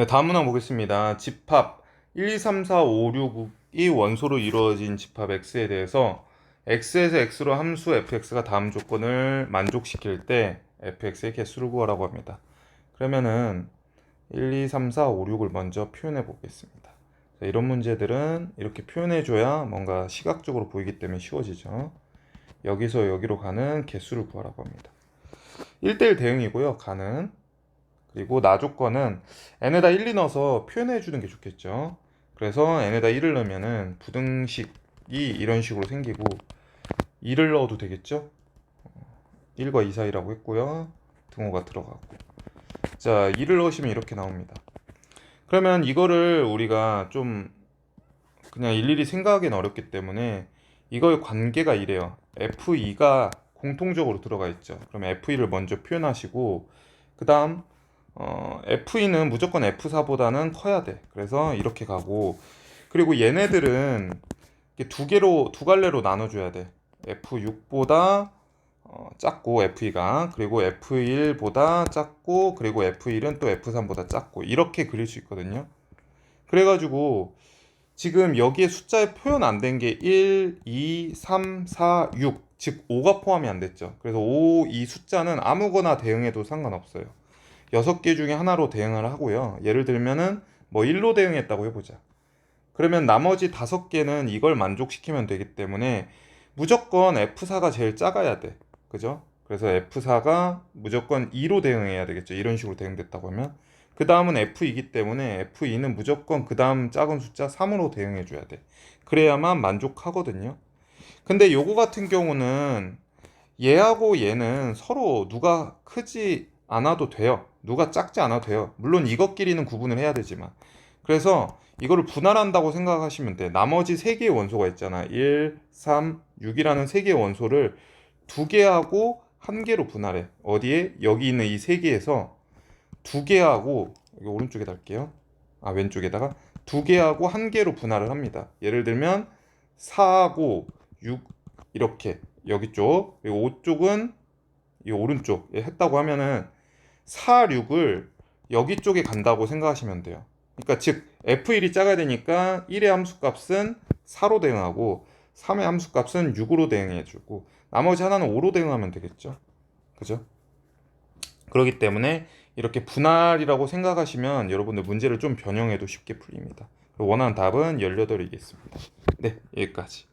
네, 다음 문항 보겠습니다. 집합 1, 2, 3, 4, 5, 6이 원소로 이루어진 집합 x에 대해서 x에서 x로 함수 fx가 다음 조건을 만족시킬 때 fx의 개수를 구하라고 합니다. 그러면은 1, 2, 3, 4, 5, 6을 먼저 표현해 보겠습니다. 자, 이런 문제들은 이렇게 표현해 줘야 뭔가 시각적으로 보이기 때문에 쉬워지죠. 여기서 여기로 가는 개수를 구하라고 합니다. 1대1 대응이고요. 가는 그리고 나 조건은 n에다 1, 2 넣어서 표현해 주는 게 좋겠죠. 그래서 n에다 1을 넣으면은 부등식이 이런 식으로 생기고 2를 넣어도 되겠죠. 1과 2 사이라고 했고요. 등호가 들어가고. 자, 2를 넣으시면 이렇게 나옵니다. 그러면 이거를 우리가 좀 그냥 일일이 생각하기는 어렵기 때문에 이거의 관계가 이래요. F2가 공통적으로 들어가 있죠. 그럼 F2를 먼저 표현하시고 그 다음 어, F2는 무조건 F4보다는 커야 돼. 그래서 이렇게 가고 그리고 얘네들은 두 개로 두 갈래로 나눠줘야 돼. F6보다 어, 작고 F2가 그리고 F1보다 작고 그리고 F1은 또 F3보다 작고 이렇게 그릴 수 있거든요. 그래가지고 지금 여기에 숫자에 표현 안 된 게 1, 2, 3, 4, 6, 즉 5가 포함이 안 됐죠. 그래서 5, 이 숫자는 아무거나 대응해도 상관없어요. 6개 중에 하나로 대응을 하고요. 예를 들면은 뭐 1로 대응했다고 해보자. 그러면 나머지 5개는 이걸 만족시키면 되기 때문에 무조건 F4가 제일 작아야 돼. 그죠? 그래서 F4가 무조건 2로 대응해야 되겠죠. 이런 식으로 대응됐다고 하면. 그 다음은 F2이기 때문에 F2는 무조건 그 다음 작은 숫자 3으로 대응해 줘야 돼. 그래야만 만족하거든요. 근데 요거 같은 경우는 얘하고 얘는 서로 누가 크지 않아도 돼요. 누가 작지 않아도 돼요. 물론 이것끼리는 구분을 해야 되지만. 그래서 이거를 분할한다고 생각하시면 돼. 나머지 세 개의 원소가 있잖아. 1, 3, 6이라는 세 개의 원소를 두 개하고 한 개로 분할해. 어디에? 여기 있는 이 세 개에서 두 개하고 여기 오른쪽에 달게요. 아 왼쪽에다가 두 개하고 한 개로 분할을 합니다. 예를 들면 4하고 6 이렇게 여기 쪽 그리고 5 쪽은 이 오른쪽 예, 했다고 하면은 4, 6을 여기 쪽에 간다고 생각하시면 돼요. 그러니까 즉 F1이 작아야 되니까 1의 함수값은 4로 대응하고 3의 함수값은 6으로 대응해주고 나머지 하나는 5로 대응하면 되겠죠. 그죠? 그렇기 때문에 이렇게 분할이라고 생각하시면 여러분들 문제를 좀 변형해도 쉽게 풀립니다. 원하는 답은 18이겠습니다. 네, 여기까지.